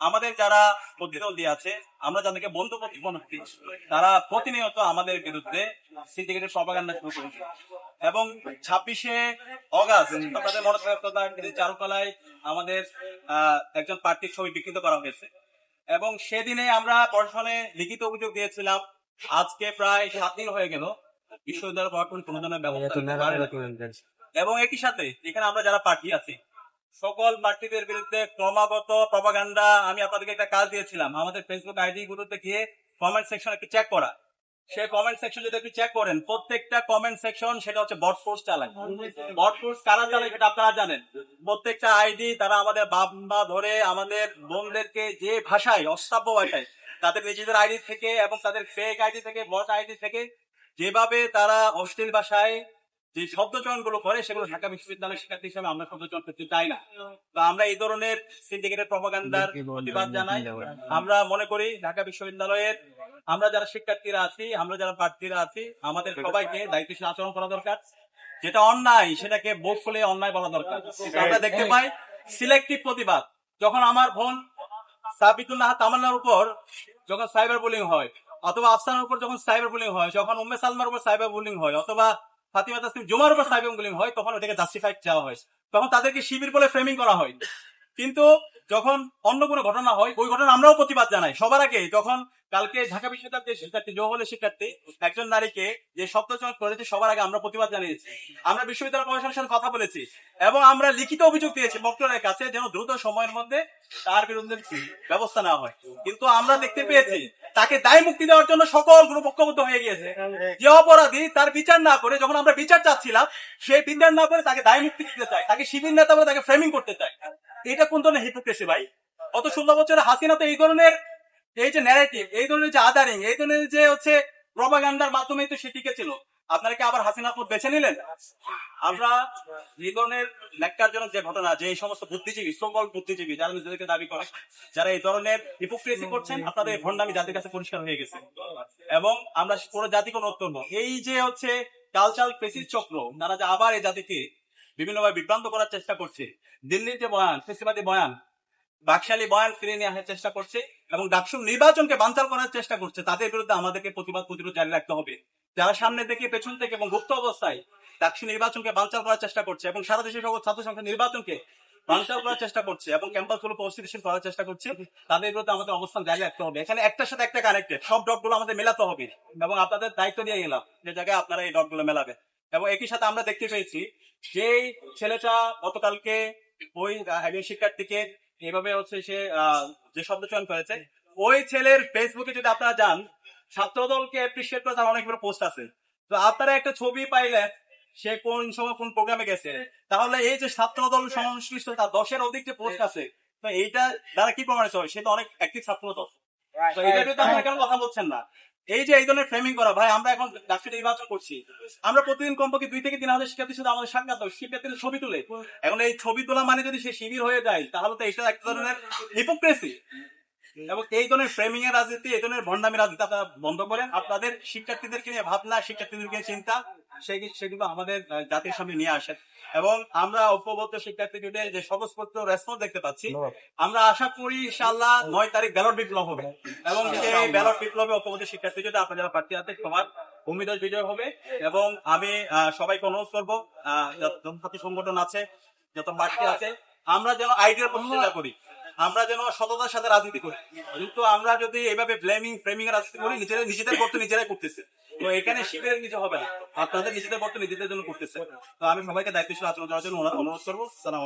আমাদের যারা প্রতিদ্বন্দ্বী আছে আমরা যাদেরকে বন্ধু করি তারা প্রতিনিয়ত আমাদের বিরুদ্ধে সিন্ডিকেটের প্রপাগান্ডা শুরু করেছে। এবং ছাব্বিশে অগাস্ট আপনাদের মনে থাকার চারুকলায় আমাদের আহ, একজন প্রার্থীর ছবি বিকৃত করা হয়েছে। এবং সেদিনে আমরা প্রশাসনে লিখিত অভিযোগ দিয়েছিলাম আজকে প্রায় সাত দিন হয়ে গেল বিশ্ববিদ্যালয় প্রশাসন কোনো ধরনের ব্যবস্থা। এবং একই সাথে এখানে আমরা যারা প্রার্থী আছি সকল প্রার্থীদের বিরুদ্ধে ক্রমাগত প্রপাগান্ডা আমি আপনাদেরকে একটা কাজ দিয়েছিলাম। আমাদের ফেসবুক আইডি গুলোতে গিয়ে কমেন্ট সেকশন একটু চেক করা। সেই কমেন্ট সেকশন যদি একটু চেক করেন, প্রত্যেকটা কমেন্ট সেকশন সেটা হচ্ছে বট ফোর্স চালায়। বট ফোর্স কারা চালায় সেটা আপনারা জানেন। প্রত্যেকটা আইডি তারা আমাদের বাবা ধরে আমাদের বোনদেরকে যে ভাষায় অশ্রাব্য ভাষায় তাদের নিজেদের আইডি থেকে এবং তাদের ফেক আইডি থেকে বট আইডি থেকে যেভাবে তারা অশ্লীল ভাষায় যে শব্দচয়নগুলো করে সেগুলো ঢাকা বিশ্ববিদ্যালয়ের শিক্ষার্থী হিসেবে আমরা শব্দচয়ন করতে চাই না। তো আমরা এই ধরনের সিন্ডিকেটের প্রপাগান্ডার প্রতিবাদ জানাই। আমরা মনে করি ঢাকা বিশ্ববিদ্যালয়ের আমরা যারা শিক্ষার্থীরা আছি আমরা যারা প্রার্থীরা আছি আমাদের সবাইকে দায়িত্বশীল আচরণ করা দরকার। যেটা অন্যায় সেটাকে বোধ ফলে অন্যায় বলা দরকার। আমরা দেখতে পাই সিলেক্টিভ প্রতিবাদ। যখন আমার বোন সাবিতুল্লাহ তামান্নার উপর যখন সাইবার বুলিং হয় অথবা আফসানের উপর যখন সাইবার বুলিং হয় যখন উম্মে সালমার উপর সাইবার বুলিং হয় অথবা ফাতিমা তাসলিম জুমার উপর সাইবেম গুলিম হয়, তখন ওটাকে জাস্টিফাই চাওয়া হয় তখন তাদেরকে শিবির বলে ফ্রেমিং করা হয় কিন্তু যখন অন্য কোনো ঘটনা হয়, ওই ঘটনা আমরাও প্রতিবাদ জানাই। সবার আগে যখন কালকে ঢাকা বিশ্ববিদ্যালয়ের শিক্ষার্থী জহলের শিক্ষার্থী, একজন নারীকে যে শব্দচয়ন করেছে, সবার আগে আমরা প্রতিবাদ জানিয়েছি। আমরা বিশ্ববিদ্যালয় প্রশাসনের সাথে কথা বলেছি এবং আমরা লিখিত অভিযোগ দিয়েছি বক্তরের কাছে যেন দ্রুত সময়ের মধ্যে তার বিরুদ্ধে ব্যবস্থা নেওয়া হয়। কিন্তু আমরা দেখতে পেয়েছি, তাকে দায় মুক্তি দেওয়ার জন্য সকল গ্রুপ ঐক্যবদ্ধ হয়ে গিয়েছে। যে অপরাধী তার বিচার না করে যখন আমরা বিচার চাচ্ছিলাম, সে বিচার না করে তাকে দায় মুক্তি দিতে চায়, তাকে শিবির নেতা বলে তাকে ফ্রেমিং করতে চায়। এটা কোন ধরনের হিপোক্রেসি ভাই? অত ষোলো বছরে হাসিনা তো এই ধরনের এই যে ন্যারেটিভ এই ধরনের যে আদারিং এই ধরনের যে হচ্ছে প্রপাগান্ডার মাধ্যমে তো সে ছিল। আপনারা কি আবার হাসিনা পথ বেছে নিলেন? আমরা এই ধরনের ন্যাক্কারজনক যে ঘটনা, যে সমস্ত বুদ্ধিজীবী সকল বুদ্ধিজীবী, যারা নিজেদেরকে দাবি করে, যারা এই ধরনের হিপোক্রেসি করছেন, আপনাদের এই ভণ্ডামি জাতির কাছে পরিষ্কার হয়ে গেছে। এবং আমরা পুরো জাতিকে অনুরোধ করব এই যে হচ্ছে কালচার পেসির চক্র তারা যে আবার এই জাতিকে বিভিন্নভাবে বিভ্রান্ত করার চেষ্টা করছে, দিল্লির যে বয়ান, ফেসিবাদী বয়ান বাকশালী বয়ান ফিরে নিয়ে আসার চেষ্টা করছে এবং ডাকসুর নির্বাচনকে বানচাল করার চেষ্টা করছে। তাদের বিরুদ্ধে আমাদেরকে প্রতিবাদ প্রতিরোধ জারি রাখতে হবে। যারা সামনে থেকে, পেছন থেকে এবং গুপ্ত অবস্থায় ডাকসু নির্বাচনকে বানচাল করার চেষ্টা করছে এবং সারা দেশের সকল ছাত্র সংখ্যা নির্বাচনকে বানচাল করার চেষ্টা করছে এবং ক্যাম্পাসগুলো অস্থিতিশীল করার চেষ্টা করছে, তাদের বিরুদ্ধে আমাদের অবস্থান জারি রাখতে হবে। এখানে একটার সাথে একটা কানেক্টেড সব ডটগুলো আমাদের মেলাতে হবে এবং আপনাদের দায়িত্ব দিয়ে গেলাম যে জায়গায় আপনারা এই ডটগুলো মেলাবে এবং একই সাথে আমরা দেখতে পেয়েছি সেই ছেলেটা গতকালকে ওই শিক্ষার্থীকে এভাবে হচ্ছে সে যে শব্দ চয়ন করেছে ওই ছেলের ফেসবুকে যদি আপনারা যান ছাত্রদলকে অ্যাপ্রিসিয়েট করে তার অনেকগুলো পোস্ট আছে। তো আপনারা একটা ছবি পাইলে সে কোন সময় কোন প্রোগ্রামে গেছে তাহলে এই যে ছাত্র দল সংশ্লিষ্ট তার দশের অধিক যে পোস্ট আছে তো এইটা দ্বারা কি প্রমাণিত হয়? সে তো অনেক অ্যাক্টিভ ছাত্রদল। তো এটা বিরুদ্ধে আপনারা কেন কথা বলছেন না? এই যে এই ধরনের ফ্রেমিং করা, ভাই, আমরা এখন ডাক্তার নির্বাচন করছি। আমরা প্রতিদিন কমপক্ষে দুই থেকে তিন হাজার শিক্ষার্থী শুধু আমাদের সাক্ষাৎ শিক্ষার্থীদের ছবি তুলে। এখন এই ছবি তোলা মানে যদি সে শিবির হয়ে যায়, তাহলে তো এটা এক ধরনের হিপোক্রেসি এবং এই ধরনের ফ্রেমিং এর রাজনীতি এই ধরনের ভণ্ডামি রাজনীতি আপনারা বন্ধ করেন। আপনাদের শিক্ষার্থীদেরকে নিয়ে ভাবনা শিক্ষার্থীদেরকে চিন্তা সেগুলো আমাদের জাতির সামনে নিয়ে আসেন। এবং আমরা ঐক্যবদ্ধ শিক্ষার্থী জুড়ে যে স্বতঃস্ফূর্ত রেসপন্স দেখতে পাচ্ছি আমরা আশা করি ইনশাআল্লাহ নয় তারিখ ব্যালট বিপ্লব হবে। এবং এই ব্যালট বিপ্লবে ঐক্যবদ্ধ শিক্ষার্থী জুড়ে আপনারা যারা প্রার্থী আছে সবার ভূমিদল বিজয় হবে। এবং আমি আহ, সবাইকে অনুরোধ করব আহ, যত সংগঠন আছে যত প্রার্থী আছে আমরা যেন আইডিয়ার প্রতিযোগিতা করি। আমরা যেন সততার সাথে রাজনীতি করি। কিন্তু আমরা যদি এভাবে ব্লেমিং ফ্রেমিং এর রাজনীতি করি নিজেদের নিজেদের করতে নিজেরাই করতেছে। তো এখানে শিবিরের কিছু হবে না। আপনাদের নিজেদের করতে নিজেদের জন্য করতেছে। তো আমি সবাইকে দায়িত্বশীল আচরণ করার জন্য অনুরোধ করব। সালাম